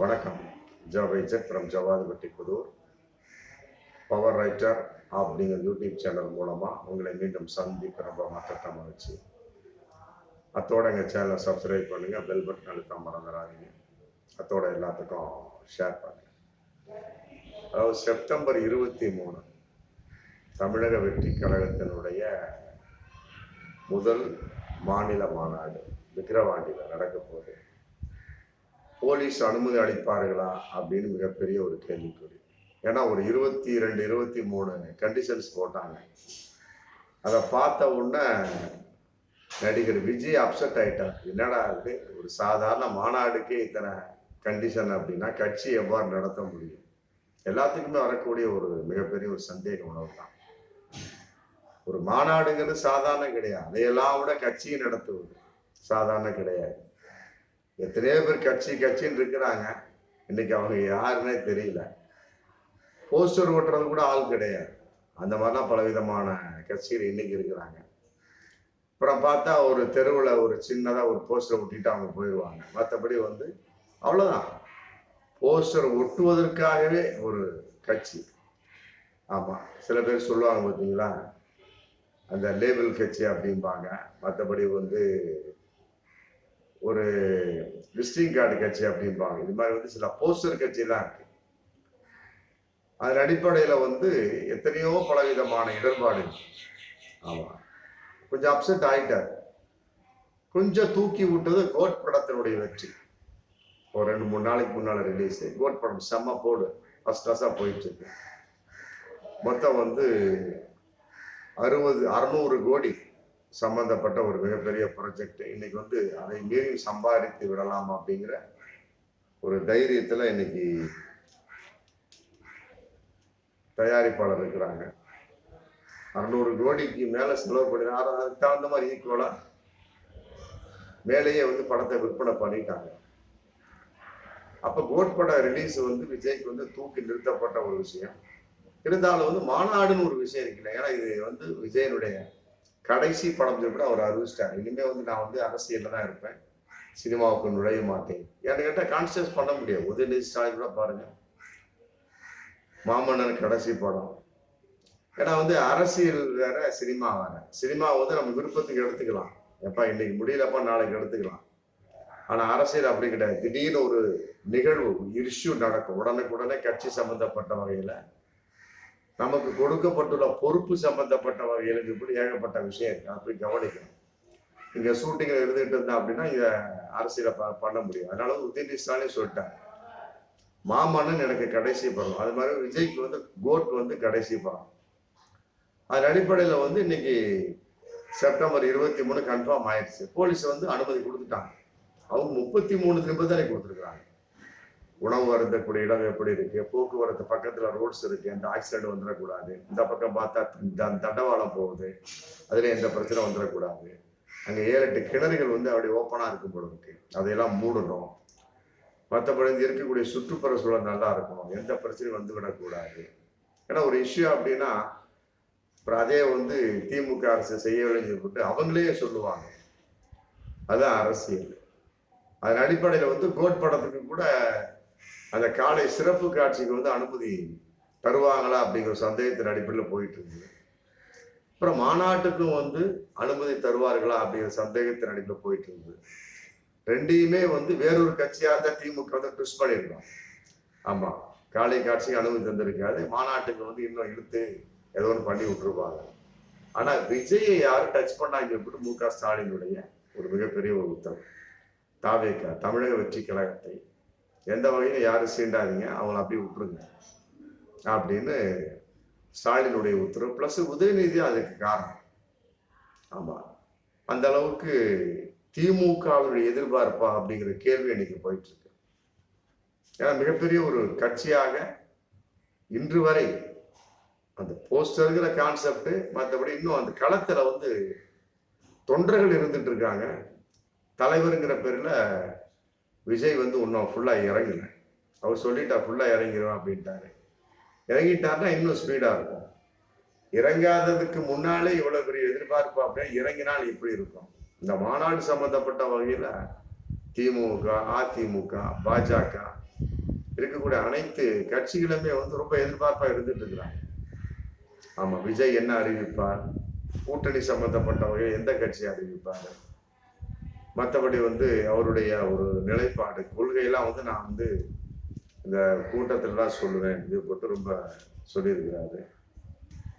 வணக்கம். ஜாவை jet from Javathipatti Puthur. Power writer அப்படிங்கிற யூடியூப் சேனல் மூலமாக உங்களை மீண்டும் சந்திக்க ரொம்ப மற்ற வச்சு அத்தோட எங்கள் சேனலை சப்ஸ்கிரைப் பண்ணுங்கள் பெல் பட்டன் அழுத்த மறந்துடாதீங்க. அத்தோட எல்லாத்துக்கும் ஷேர் பண்ணுங்கள் அதாவது செப்டம்பர் இருபத்தி மூணு தமிழக வெற்றி கழகத்தினுடைய முதல் மாநில மாநாடு விக்கிரவாண்டியில் நடக்க போகுது. போலீஸ் அனுமதி அளிப்பார்களா அப்படின்னு மிகப்பெரிய ஒரு கேள்விக்குறி. ஏன்னா ஒரு இருபத்தி ரெண்டு இருபத்தி மூணு கண்டிஷன்ஸ் போட்டாங்க. அதை பார்த்த உடனே நடிகர் விஜய் அப்செட் ஆயிட்டார். என்னடா இது? ஒரு சாதாரண மாநாடுக்கே இத்தனை கண்டிஷன் அப்படின்னா கட்சி எவ்வாறு நடத்த முடியும்? எல்லாத்துக்குமே வரக்கூடிய ஒரு மிகப்பெரிய ஒரு சந்தேக உணவு தான். ஒரு மாநாடுங்கிறது சாதாரண கிடையாது. அதையெல்லாம் விட கட்சியும் நடத்துவது சாதாரண கிடையாது. எத்தனையோ பேர் கட்சி கட்சின்னு இருக்கிறாங்க. இன்னைக்கு அவங்க யாருன்னே தெரியல. போஸ்டர் ஓட்டுறது கூட ஆள் கிடையாது. அந்த மாதிரிலாம் பல விதமான கட்சிகள் இன்னைக்கு இருக்கிறாங்க. அப்புறம் பார்த்தா ஒரு தெருவில் ஒரு சின்னதாக ஒரு போஸ்டர் ஒட்டிட்டு அவங்க போயிடுவாங்க மற்றபடி வந்து அவ்வளோதான் போஸ்டர் ஒட்டுவதற்காகவே ஒரு கட்சி. ஆமாம் சில பேர் சொல்லுவாங்க பார்த்தீங்களா அந்த லேபிள் கட்சி அப்படிம்பாங்க. மற்றபடி வந்து ஒரு விசிட்டிங் கார்டு கட்சி அப்படிம்பாங்க. இது மாதிரி வந்து சில போஸ்டர் கட்சி தான் இருக்கு. அதன் அடிப்படையில் வந்து எத்தனையோ பலவிதமான இடர்பாடு ஆமாம் கொஞ்சம் அப்செட் ஆகிட்டார் கொஞ்சம் தூக்கி விட்டது கோட் படத்தினுடைய வெற்றி. ஒரு ரெண்டு மூணு நாளைக்கு முன்னால் ரிலீஸ் கோட் படம் செம்ம போடு. ஃபர்ஸ்ட் கிளாஸாக போயிட்டு இருக்கு. மொத்தம் வந்து அறுபது அறுநூறு கோடி. சம்பந்தப்பட்ட ஒரு மிகப்பெரிய ப்ராஜெக்ட் இன்னைக்கு வந்து அதை மீறி சம்பாதித்து விடலாம் அப்படிங்கிற ஒரு தைரியத்தில் இன்னைக்கு தயாரிப்பாளர் இருக்கிறாங்க. அறுநூறு கோடிக்கு மேலே செலவு பண்ணி அதுக்கு தகுந்த மாதிரி ஈக்குவலாக மேலேயே வந்து படத்தை விற்பனை பண்ணிட்டாங்க. அப்போ கோட் பட ரிலீஸ் வந்து விஜய்க்கு வந்து தூக்கி நிறுத்தப்பட்ட ஒரு விஷயம். இருந்தாலும் வந்து மாநாடுன்னு ஒரு விஷயம் இருக்குல்ல ஏன்னா இது வந்து விஜயனுடைய கடைசி படம் சொல்லி கூட அவர் அறிவிச்சிட்டாங்க இனிமே வந்து நான் வந்து அரசியலில் தான் இருப்பேன். சினிமாவுக்கு நுழைய மாட்டேன். ஏன்னு கேட்டால் கான்சியஸ் பண்ண முடியாது. உதயநிதி ஸ்டாலின் கூட பாருங்க. மாமன்னன் கடைசி படம். ஏன்னா வந்து அரசியல் வேற சினிமா வேற. சினிமா வந்து நம்ம விருப்பத்துக்கு எடுத்துக்கலாம். எப்பா இன்னைக்கு முடியலப்பா நாளைக்கு எடுத்துக்கலாம். ஆனா அரசியல் அப்படி கிடையாது. திடீர்னு ஒரு நிகழ்வு இஷ்யூ நடக்கும். உடனுக்குடனே கட்சி சம்பந்தப்பட்ட வகையில நமக்கு கொடுக்கப்பட்டுள்ள பொறுப்பு சம்பந்தப்பட்ட வகையில் இப்படி ஏகப்பட்ட விஷயம் இருக்கு. அப்படி கவனிக்கணும். இங்க ஷூட்டிங்ல இருந்துகிட்டு இருந்தா அப்படின்னா இத அரசியல ப- பண்ண முடியும். அதனால உதயநிதி ஸ்டாலின் சொல்லிட்டாங்க மாமன்னன் எனக்கு கடைசி படம் அது மாதிரி விஜய்க்கு வந்து கோட் வந்து கடைசி படம் அதன் அடிப்படையில் வந்து இன்னைக்கு செப்டம்பர் இருபத்தி மூணு கன்ஃபார்ம் ஆயிடுச்சு. போலீஸ் வந்து அனுமதி கொடுத்துட்டாங்க. அவங்க முப்பத்தி மூணு நிபந்தனை கொடுத்துருக்குறாங்க. உணவு அருந்தக்கூடிய இடம் எப்படி இருக்கு? போக்குவரத்து பக்கத்துல ரோட்ஸ் இருக்கு. அந்த ஆக்சிடென்ட் வந்துடக்கூடாது இந்த பக்கம் பார்த்தா தண்டவாளம் போகுது. அதுல எந்த பிரச்சனை வந்துடக்கூடாது அங்க ஏழு எட்டு கிணறுகள் வந்து அப்படி ஓப்பனா இருக்கும் போல இருக்கு. அதையெல்லாம் மூடணும். மற்றபடி இங்க இருக்கக்கூடிய சுற்றுப்புற சூழல் நல்லா இருக்கணும். எந்த பிரச்சனையும் வந்து விடக்கூடாது. ஏன்னா ஒரு இஷ்யூ அப்படின்னா அப்புறம் அதே வந்து திமுக அரசு செய்யவில்லைன்னு சொல்லிட்டு அவங்களே சொல்லுவாங்க. அதுதான் அரசியல். அதன் அடிப்படையில் வந்து கோட் படத்துக்கு கூட அந்த காலை சிறப்பு காட்சிக்கு வந்து அனுமதி தருவாங்களா அப்படிங்கிற சந்தேகத்தின் அடிப்படையில் போயிட்டு இருந்தது. அப்புறம் மாநாட்டுக்கும் வந்து அனுமதி தருவார்களா அப்படிங்கிற சந்தேகத்தின் அடிப்படையில் போயிட்டு இருந்தது. ரெண்டையுமே வந்து வேறொரு கட்சியாக தான் திமுக வந்து ட்விஸ்ட் பண்ணியிருக்கோம் ஆமாம் காலை காட்சிக்கு அனுமதி தந்திருக்காது மாநாட்டுக்கு வந்து இன்னும் இழுத்து ஏதோ ஒன்று பண்ணி விட்டுருப்பாங்க ஆனால் விஜயை யாரும் டச் பண்ணாங்க எப்படி மு க ஸ்டாலினுடைய ஒரு மிகப்பெரிய ஒரு உத்தரவு. தாவேக்கா தமிழக வெற்றி கழகத்தை எந்த வகையிலும் யாரும் சீண்டாதீங்க அவங்கள அப்படியே விட்டுருங்க. அப்படின்னு ஸ்டாலினுடைய உத்தரவு. பிளஸ் உதயநிதி அதுக்கு காரணம். ஆமா. அந்த அளவுக்கு திமுகவினுடைய எதிர்பார்ப்பா அப்படிங்கிற கேள்வி இன்னைக்கு போயிட்டு இருக்கு ஏன்னா மிகப்பெரிய ஒரு கட்சியாக இன்று வரை அந்த போஸ்டருங்கிற கான்செப்ட் மற்றபடி இன்னும் அந்த களத்துல வந்து தொண்டர்கள் இருந்துட்டு இருக்காங்க. தலைவருங்கிற பேர்ல விஜய் வந்து இன்னும் ஃபுல்லாக இறங்கலை அவர் சொல்லிட்டா ஃபுல்லாக இறங்கிடுவேன் அப்படின்ட்டாரு. இறங்கிட்டாருன்னா இன்னும் ஸ்பீடாக இருக்கும். இறங்காததுக்கு முன்னாலே இவ்வளோ பெரிய எதிர்பார்ப்பு அப்படின்னா இறங்கினால் இப்படி இருக்கும். இந்த மாநாடு சம்பந்தப்பட்ட வகையில் திமுக அதிமுக பாஜக இருக்கக்கூடிய அனைத்து கட்சிகளுமே வந்து ரொம்ப எதிர்பார்ப்பாக இருந்துட்டு இருக்கிறாங்க. ஆமாம் விஜய் என்ன அறிவிப்பார்? கூட்டணி சம்பந்தப்பட்ட வகையில் எந்த கட்சி அறிவிப்பார்? மற்றபடி வந்து அவருடைய ஒரு நிலைப்பாடு. கொள்கையெல்லாம் வந்து நான் வந்து இந்த கூட்டத்திலலாம் சொல்லுவேன். இது போட்டு ரொம்ப சொல்லியிருக்கிறாரு.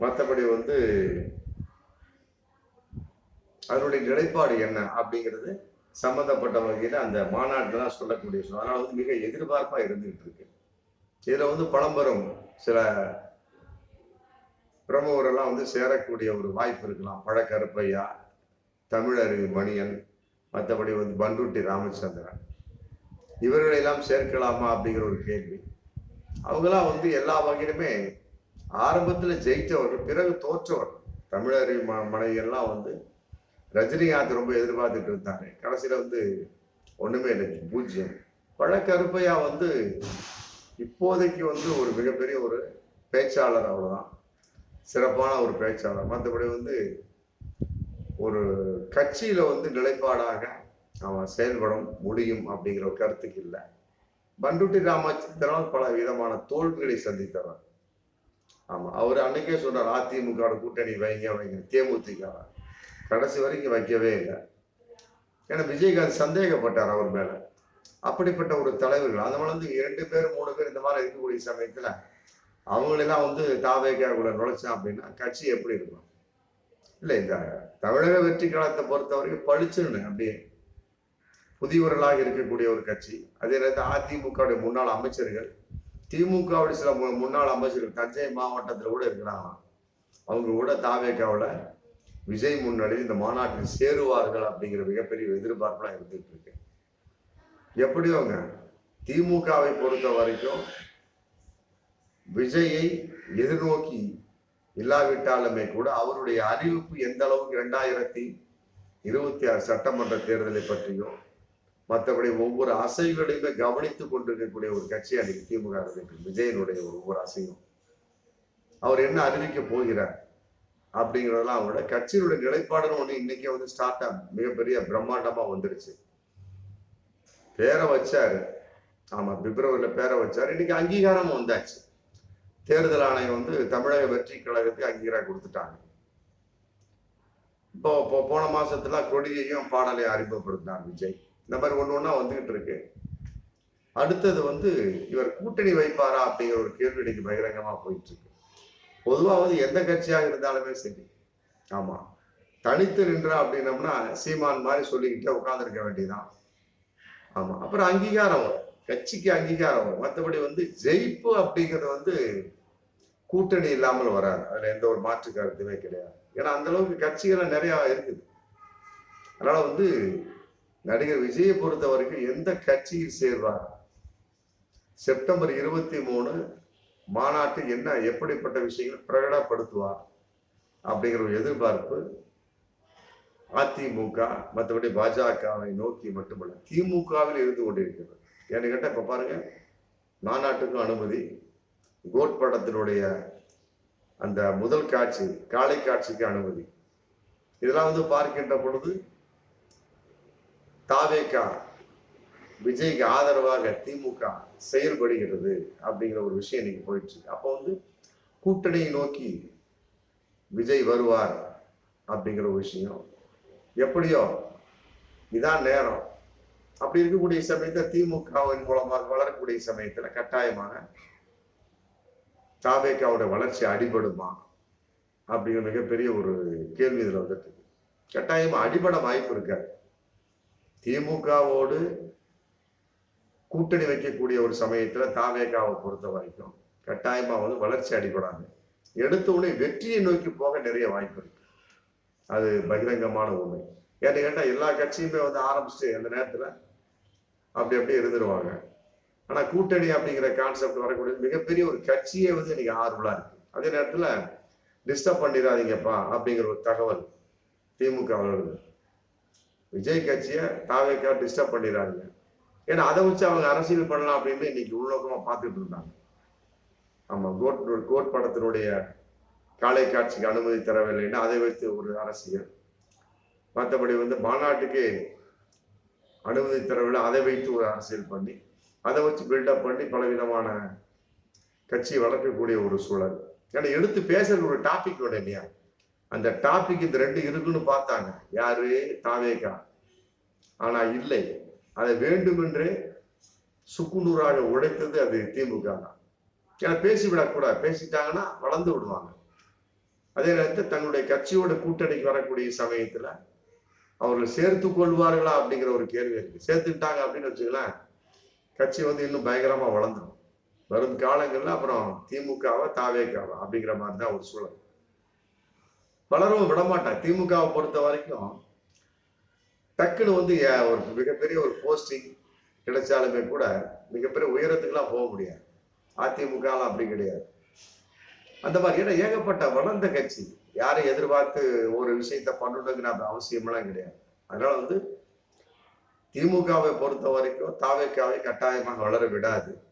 மற்றபடி வந்து அதனுடைய நிலைப்பாடு என்ன அப்படிங்கிறது சம்மந்தப்பட்ட வகையில் அந்த மாநாட்டில் தான் சொல்லக்கூடிய விஷயம். அதனால் வந்து மிக எதிர்பார்ப்பாக இருந்துகிட்டு இருக்கு. இதில் வந்து பழம்பெரும் சில பிரமுகரெல்லாம் வந்து சேரக்கூடிய ஒரு வாய்ப்பு இருக்கலாம். பழக்கருப்பையா தமிழறிவு மணியன் மற்றபடி வந்து பண்ருட்டி ராமச்சந்திரன். இவர்களெல்லாம் சேர்க்கலாமா அப்படிங்கிற ஒரு கேள்வி. அவங்களாம் வந்து எல்லா வகையிலுமே ஆரம்பத்தில் ஜெயித்தவர்கள் பிறகு தோற்றவர்கள். தமிழறி ம மனைவியெல்லாம் வந்து ரஜினிகாந்த் ரொம்ப எதிர்பார்த்துட்டு இருந்தாங்க. கடைசியில் வந்து ஒன்றுமே இல்லை பூஜ்ஜியம். பழக்கருப்பையா வந்து இப்போதைக்கு வந்து ஒரு மிகப்பெரிய ஒரு பேச்சாளர் அவ்வளோதான் சிறப்பான ஒரு பேச்சாளர். மற்றபடி வந்து ஒரு கட்சியில் வந்து நிலைப்பாடாக அவன் செயல்பட முடியும் அப்படிங்கிற ஒரு கருத்துக்கு இல்லை. பண்டுட்டி ராமச்சந்திரன் பல விதமான தோல்விகளை சந்தித்தவர். ஆமாம் அவர் அன்னைக்கே சொன்னார் அதிமுக கூட்டணி வைங்க வைங்க. தேமுதிக கடைசி வரைக்கும் வைக்கவே இல்லை. ஏன்னா விஜயகாந்த் சந்தேகப்பட்டார் அவர் மேலே. அப்படிப்பட்ட ஒரு தலைவர்கள் அந்த வந்து இரண்டு பேர் மூணு பேர் இந்த மாதிரி இருக்கக்கூடிய சமயத்தில் அவங்களெல்லாம் வந்து தாவேக்கா கூட நுழைச்சான் அப்படின்னா கட்சி எப்படி இருக்கும்? இல்லை இந்த தமிழக வெற்றி காலத்தை பொறுத்தவரைக்கும் பளிச்சுன்னு அப்படியே புதியவர்களாக இருக்கக்கூடிய ஒரு கட்சி. அதே நேரத்தில் அதிமுகவுடைய முன்னாள் அமைச்சர்கள் திமுகவுடைய சில மு- முன்னாள் அமைச்சர்கள் தஞ்சை மாவட்டத்தில் கூட இருக்கிறாங்களாம் அவங்க கூட தாவேக்காவில் விஜய் முன்னணியில் இந்த மாநாட்டில் சேருவார்கள் அப்படிங்கிற மிகப்பெரிய எதிர்பார்ப்புலாம் இருந்துட்டு இருக்கு. எப்படியோங்க திமுகவை பொறுத்த வரைக்கும் விஜயை எதிர்நோக்கி இல்லாவிட்டாலுமே கூட அவருடைய அறிவிப்பு எந்த அளவுக்கு இரண்டாயிரத்தி இருபத்தி ஆறு சட்டமன்ற தேர்தலை பற்றியும் மற்றபடி ஒவ்வொரு அசைவுகளையுமே கவனித்துக் கொண்டிருக்கக்கூடிய ஒரு கட்சி அன்றைக்கு திமுக இருக்கு விஜயனுடைய ஒவ்வொரு அசைவும். அவர் என்ன அறிவிக்க போகிறார் அப்படிங்கிறதெல்லாம் அவரோட கட்சியினுடைய நிலைப்பாடுன்னு ஒண்ணு இன்னைக்கே வந்து ஸ்டார்ட் ஆகும் மிகப்பெரிய பிரம்மாண்டமா வந்துருச்சு. பேரை வச்சாரு. ஆமா பிப்ரவரியில பேரை வச்சாரு. இன்னைக்கு அங்கீகாரம் வந்தாச்சு. தேர்தல் ஆணையம் வந்து தமிழக வெற்றி கழகத்துக்கு அங்கீகாரம் கொடுத்துட்டாங்க. இப்போ இப்போ போன மாசத்துல கொடியையும் பாடலையும் அறிமுகப்படுத்தினார் விஜய். இந்த மாதிரி ஒன்று ஒன்றா வந்துகிட்டு இருக்கு. அடுத்தது வந்து இவர் கூட்டணி வைப்பாரா அப்படிங்கிற ஒரு கேள்வி இன்னைக்கு பகிரங்கமாக போயிட்டு இருக்கு. பொதுவாக வந்து எந்த கட்சியாக இருந்தாலுமே சரி. ஆமா. தனித்து நின்றா அப்படின்னம்னா சீமான் மாதிரி சொல்லிக்கிட்டே உட்காந்துருக்க வேண்டியதுதான். ஆமா. அப்புறம் அங்கீகாரம். வரும் கட்சிக்கு அங்கீகாரம். வரும் மற்றபடி வந்து ஜெயிப்பு அப்படிங்கிறது வந்து கூட்டணி இல்லாமல் வராது. அதுல எந்த ஒரு மாற்று கருத்துமே கிடையாது. ஏன்னா அந்த அளவுக்கு கட்சிகள் நிறைய இருக்குது. அதனால வந்து நடிகர் விஜயை பொறுத்த வரைக்கும் எந்த கட்சியில் சேர்வார்? செப்டம்பர் இருபத்தி மூணு மாநாட்டு என்ன எப்படிப்பட்ட விஷயங்கள் பிரகடப்படுத்துவார் அப்படிங்கிற ஒரு எதிர்பார்ப்பு அதிமுக மற்றபடி பாஜகவை நோக்கி மட்டுமல்ல திமுகவில் இருந்து கொண்டிருக்கிறது. ஏன்னு கேட்டால் இப்போ பாருங்கள் மாநாட்டுக்கும் அனுமதி கோட் படத்தினுடைய அந்த முதல் காட்சி காலை காட்சிக்கு அனுமதி. இதெல்லாம் வந்து பார்க்கின்ற பொழுது தாவேகா விஜய்க்கு ஆதரவாக திமுக செயல்படுகிறது அப்படிங்கிற ஒரு விஷயம் இன்னைக்கு போயிட்டு இருக்கு அப்போ வந்து கூட்டணியை நோக்கி விஜய் வருவார் அப்படிங்கிற ஒரு விஷயம். எப்படியோ இதான் நேரம். அப்படி இருக்கக்கூடிய சமயத்துல திமுகவின் மூலமாக வளரக்கூடிய சமயத்துல கட்டாயமாக தாவேக்காவோட வளர்ச்சி அடிபடுமா அப்படிங்கிற மிகப்பெரிய ஒரு கேள்வி இதுல வந்துட்டு இருக்கு. கட்டாயமா அடிபட வாய்ப்பு இருக்காது. திமுகவோடு கூட்டணி வைக்கக்கூடிய ஒரு சமயத்துல தாவேகாவை பொறுத்த வரைக்கும் கட்டாயமா வந்து வளர்ச்சி அடிபடாது. எடுத்த உடனே வெற்றியை நோக்கி போக நிறைய வாய்ப்பு இருக்கு. அது பகிரங்கமான உண்மை. ஏன்னு கேட்டால் எல்லா கட்சியுமே வந்து ஆரம்பிச்சுட்டு அந்த நேரத்தில் அப்படி அப்படியே இருந்துருவாங்க. ஆனால் கூட்டணி அப்படிங்கிற கான்செப்ட் வரக்கூடிய மிகப்பெரிய ஒரு கட்சியே வந்து இன்னைக்கு ஆர்வலாக இருக்கு. அதே நேரத்தில் டிஸ்டர்ப் பண்ணிடாதீங்கப்பா அப்படிங்கிற ஒரு தகவல் திமுக வருது விஜய் கட்சியை தாவேக்கா டிஸ்டர்ப் பண்ணிடுறாங்க ஏன்னா அதை வச்சு அவங்க அரசியல் பண்ணலாம் அப்படின்னு இன்னைக்கு உள்நோக்கமாக பார்த்துட்டு இருந்தாங்க. ஆமாம் கோட் கோட் படத்தினுடைய காலை காட்சிக்கு அனுமதி தரவில்லைன்னா அதை வைத்து ஒரு அரசியல். மற்றபடி வந்து மாநாட்டுக்கு அனுமதி தரவில்லை. அதை வைத்து ஒரு அரசியல் பண்ணி அதை வச்சு பில்டப் பண்ணி பலவிதமான கட்சி வளர்க்கக்கூடிய ஒரு சூழல். ஏன்னா எடுத்து பேசுற ஒரு டாபிக் விட இல்லையா? அந்த டாபிக் இந்த ரெண்டு இருக்குன்னு பார்த்தாங்க. யாரு? தாவேகா. ஆனா இல்லை. அதை வேண்டுமென்றே சுக்குநூறாக உடைத்தது அது திமுக தான். ஏன்னா பேசிவிடக்கூடாது பேசிட்டாங்கன்னா வளர்ந்து விடுவாங்க. அதே நேரத்தில் தன்னுடைய கட்சியோட கூட்டணிக்கு வரக்கூடிய சமயத்துல அவர்கள் சேர்த்து கொள்வார்களா அப்படிங்கிற ஒரு கேள்வி இருக்கு. சேர்த்துக்கிட்டாங்க அப்படின்னு வச்சுக்கலாம் கட்சி வந்து இன்னும் பயங்கரமா வளர்ந்துடும் வரும் காலங்கள்ல அப்புறம் திமுகவை தாவேக்காவா அப்படிங்கிற மாதிரி தான் ஒரு சூழல். வளரவும் விடமாட்டாங்க. திமுகவை பொறுத்த வரைக்கும் டக்குன்னு வந்து ஒரு மிகப்பெரிய ஒரு போஸ்டிங் கிடைச்சாலுமே கூட மிகப்பெரிய உயரத்துக்குலாம் போக முடியாது. அதிமுகலாம் அப்படி கிடையாது. அந்த மாதிரி ஏன்னா ஏகப்பட்ட வளர்ந்த கட்சி யாரும் எதிர்பார்த்து ஒரு விஷயத்த பண்ணணுங்கிற அவசியமெல்லாம் கிடையாது. அதனால வந்து திமுகவை பொறுத்த வரைக்கும் தாவேக்காவை கட்டாயமாக வளர விடாது.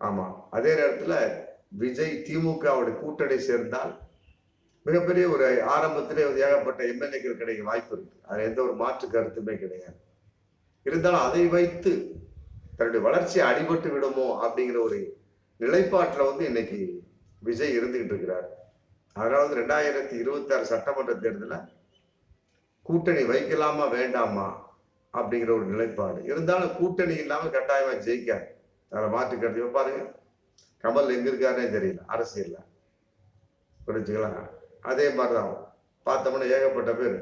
ஆமா. அதே நேரத்துல விஜய் திமுகவோட கூட்டணி சேர்ந்தால் மிகப்பெரிய ஒரு ஆரம்பத்திலே ஏகப்பட்ட எம்எல்ஏக்கள் கிடைக்க வாய்ப்பு இருக்கு. அது எந்த ஒரு மாற்று கருத்துமே கிடையாது. இருந்தாலும் அதை வைத்து தன்னுடைய வளர்ச்சி அடிபட்டு விடுமோ அப்படிங்கிற ஒரு நிலைப்பாட்டில் வந்து இன்னைக்கு விஜய் இருந்துகிட்டு இருக்கிறார். அதாவது ரெண்டாயிரத்தி இருபத்தி ஆறு சட்டமன்ற தேர்தலில் கூட்டணி வைக்கலாமா வேண்டாமா அப்படிங்கிற ஒரு நிலைப்பாடு. இருந்தாலும் கூட்டணி இல்லாமல் கட்டாயமாக ஜெயிக்காது. அதில் மாற்று கருத்து. பாருங்க கமல் எங்க இருக்காருன்னே தெரியல அரசியல்ல. புரிஞ்சுக்கலாம் அதே மாதிரி தான் பார்த்தோம்னா ஏகப்பட்ட பேர்.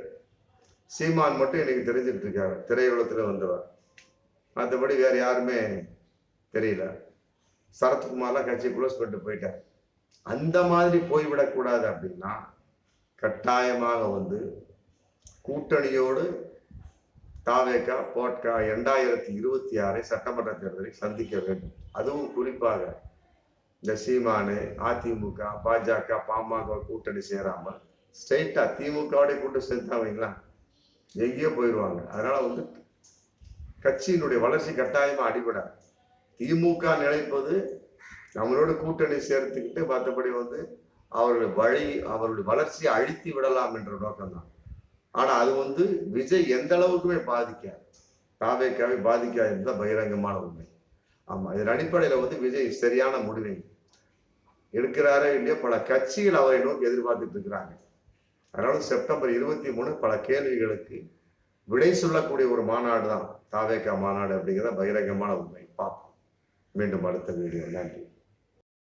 சீமான் மட்டும் இன்னைக்கு தெரிஞ்சுட்டு இருக்காரு. திரையுலகத்தில் வந்தவர். மற்றபடி வேற யாருமே தெரியல. சரத்குமார்லாம் கட்சி க்ளோஸ் பண்ணிட்டு போயிட்டார். அந்த மாதிரி போய்விடக்கூடாது அப்படின்னா கட்டாயமாக வந்து கூட்டணியோடு தாவேக்கா போட்கா இரண்டாயிரத்தி இருபத்தி ஆறை சட்டமன்ற தேர்தலை சந்திக்க வேண்டும். அதுவும் குறிப்பாக இந்த சீமானு அதிமுக பாஜக பாமக கூட்டணி சேராமல் ஸ்ட்ரெயிட்டா திமுகவோட கூட்டம் சேர்த்தாங்களா எங்கேயோ போயிடுவாங்க அதனால வந்து கட்சியினுடைய வளர்ச்சி கட்டாயமா அடிபடாது. திமுக நினைப்பது நம்மளோட கூட்டணி சேர்த்துக்கிட்டு மற்றபடி வந்து அவருடைய வழி அவருடைய வளர்ச்சியை அழித்து விடலாம் என்ற நோக்கம்தான். ஆனா அது வந்து விஜய் எந்த அளவுக்குமே பாதிக்காது. தாவேக்காவை பாதிக்காது என்பது பகிரங்கமான உண்மை. ஆமா இதன் அடிப்படையில வந்து விஜய் சரியான முடிவை எடுக்கிறாரோ இல்லையோ பல கட்சிகள் அவரை நோக்கி எதிர்பார்த்துட்டு இருக்கிறாங்க. அதனால செப்டம்பர் இருபத்தி மூணு பல கேள்விகளுக்கு விடை சொல்லக்கூடிய ஒரு மாநாடு தான் தாவேக்கா மாநாடு அப்படிங்கிறத பகிரங்கமான உண்மை. பார்ப்போம். மீண்டும் அடுத்த வீடியோ நன்றி.